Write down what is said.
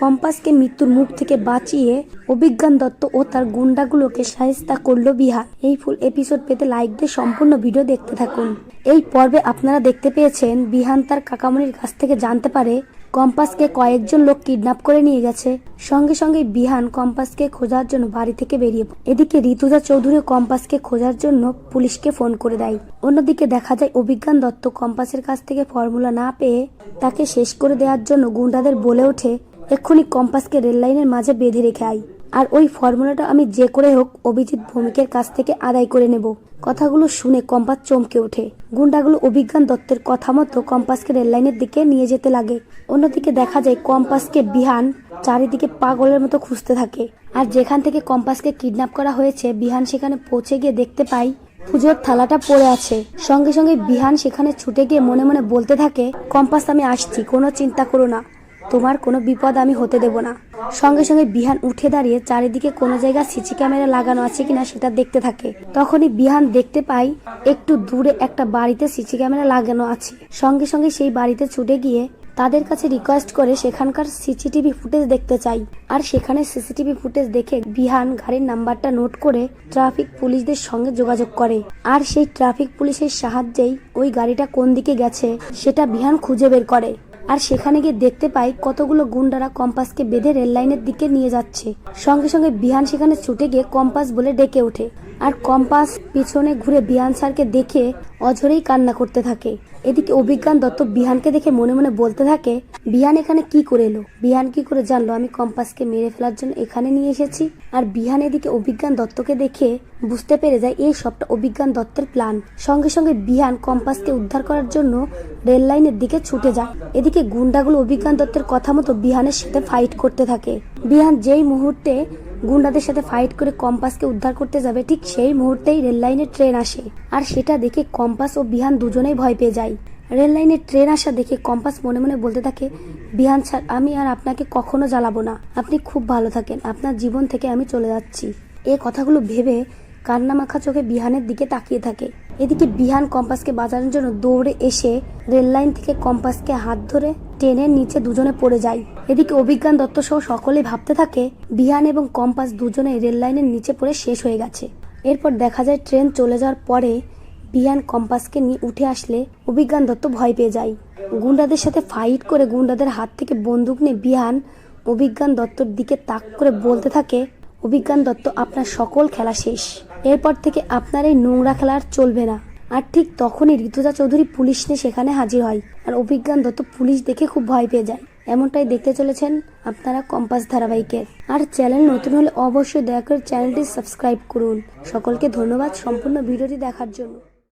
কম্পাসকে মৃত্যুর মুখ থেকে বাঁচিয়ে অভিজ্ঞান দত্ত ও তার গুন্ডাগুলোকে সাহেস্তা করল বিহার। এই ফুল এপিসোড পেতে লাইক দিয়ে সম্পূর্ণ ভিডিও দেখতে থাকুন। এই পর্বে আপনারা দেখতে পেয়েছেন বিহান তার কাকামণির কাছ থেকে জানতে পারে কম্পাসকে কয়েকজন লোক কিডন্যাপ করে নিয়ে গেছে। সঙ্গে সঙ্গে বিহান কম্পাসকে খোঁজার জন্য বাড়ি থেকে বেরিয়ে। এদিকে ঋতুজা চৌধুরী কম্পাসকে খোঁজার জন্য পুলিশকে ফোন করে দেয়। অন্যদিকে দেখা যায় অভিজ্ঞান দত্ত কম্পাসের কাছ থেকে ফর্মুলা না পেয়ে তাকে শেষ করে দেওয়ার জন্য গুন্ডাদের বলে ওঠে এক্ষুনি কম্পাসকে রেল লাইনের মাঝে বেঁধে রেখে আই। আর ওই ফর্মুলাটা আমি যে করে হোক অভিজিৎ ভৌমিকের কাছ থেকে আদায় করে নেব। কথাগুলো শুনে কম্পাস চমকে ওঠে। গুন্ডাগুলো অভিজ্ঞান দত্তের কথা মতো কম্পাসকে রেল লাইনের দিকে নিয়ে যেতে লাগে। অন্যদিকে দেখা যায় কম্পাসকে বিহান চারিদিকে পাগলের মতো খুঁজতে থাকে। আর যেখান থেকে কম্পাসকে কিডন্যাপ করা হয়েছে, বিহান সেখানে পৌঁছে গিয়ে দেখতে পাই পুজোর থালাটা পড়ে আছে। সঙ্গে সঙ্গে বিহান সেখানে ছুটে গিয়ে মনে মনে বলতে থাকে, কম্পাস, আমি আসছি, কোনো চিন্তা করো না। তোমার কোনো বিপদ আমি হতে দেব না। সঙ্গে সঙ্গে বিহান উঠে দাঁড়িয়ে চারিদিকে কোনো জায়গায় সিসি ক্যামেরা লাগানো আছে কিনা সেটা দেখতে থাকে। তখনই বিহান দেখতে পাই একটু দূরে একটা বাড়িতে সিসি ক্যামেরা লাগানো আছে। সঙ্গে সঙ্গে সেই বাড়িতে ছুটে গিয়ে তাদের কাছে রিকোয়েস্ট করে সেখানকার সিসিটিভি ফুটেজ দেখতে চাই। আর সেখানে সিসিটিভি ফুটেজ দেখে বিহান গাড়ির নাম্বারটা নোট করে ট্রাফিক পুলিশদের সঙ্গে যোগাযোগ করে। আর সেই ট্রাফিক পুলিশের সাহায্যেই ওই গাড়িটা কোন দিকে গেছে সেটা বিহান খুঁজে বের করে। আর সেখানে গিয়ে দেখতে পাই কতগুলো গুন্ডারা কম্পাসকে বেঁধে রেল লাইনের দিকে নিয়ে যাচ্ছে। সঙ্গে সঙ্গে বিহান সেখানে ছুটে গিয়ে কম্পাস বলে ডেকে ওঠে। আর কম্পাস পিছনে ঘুরে বিহান স্যারকে দেখে অঝরেই কান্না করতে থাকে। এদিকে অভিজ্ঞান দত্ত বিহানকে দেখে মনে মনে বলতে থাকে, বিহান এখানে কি করে এলো? বিহান কি করে জানলো আমি কম্পাসকে মেরে ফেলার জন্য এখানে নিয়ে এসেছি? আর বিহান এদিকে অভিজ্ঞান দত্তকে দেখে বুঝতে পেরে যায়, এই সবটা অভিজ্ঞান দত্তের প্ল্যান সঙ্গে সঙ্গে বিহান কম্পাসকে উদ্ধার করার জন্য রেল লাইনের দিকে ছুটে যায়। এদিকে গুন্ডাগুলো অভিজ্ঞান দত্তের কথা মতো বিহানের সাথে ফাইট করতে থাকে। বিহান যেই মুহূর্তে গুন্ডাদের সাথে ফাইট করে কম্পাসকে উদ্ধার করতে যাবে, ঠিক সেই মুহূর্তেই রেল লাইনের ট্রেন আসে। আর সেটা দেখে কম্পাস ও বিহান দুজনেই ভয় পেয়ে যায়। রেল লাইনের ট্রেন আসা দেখে কম্পাস মনে মনে বলতে থাকে, বিহান স্যার আমি আর আপনাকে কখনো জ্বালাবো না। আপনি খুব ভালো থাকেন। আপনার জীবন থেকে আমি চলে যাচ্ছি। এ কথাগুলো ভেবে কান্না মাখা চোখে বিহানের দিকে তাকিয়ে থাকে। এদিকে বিহান কম্পাসকে বাঁচানোর জন্য দৌড়ে এসে রেল লাইন থেকে কম্পাসকে হাত ধরে ট্রেনের নিচে দুজনে পড়ে যায়। এদিকে অভিজ্ঞান দত্ত সহ সকলে ভাবতে থাকে, বিহান এবং কম্পাস দুজনে রেল লাইনের নিচে পড়ে শেষ হয়ে গেছে। এরপর দেখা যায় ট্রেন চলে যাওয়ার পরে বিহান কম্পাসকে নিয়ে উঠে আসলে অভিজ্ঞান দত্ত ভয় পেয়ে যায়। গুন্ডাদের সাথে ফাইট করে গুন্ডাদের হাত থেকে বন্দুক নিয়ে বিহান অভিজ্ঞান দত্তর দিকে তাক করে বলতে থাকে, অভিজ্ঞান দত্ত, আপনার সকল খেলা শেষ। এরপর থেকে আপনার এই নোংরা খেলা আর চলবে না। আর ঠিক তখনই ঋতুজা চৌধুরী পুলিশ নিয়ে সেখানে হাজির হয়। আর অভিজ্ঞান দত্ত পুলিশ দেখে খুব ভয় পেয়ে যায়। এমনটাই দেখতে চলেছেন আপনারা কম্পাস ধারাবাহিকের আর চ্যানেল নতুন হলে অবশ্যই দয়া করে চ্যানেলটি সাবস্ক্রাইব করুন। সকলকে ধন্যবাদ সম্পূর্ণ ভিডিওটি দেখার জন্য।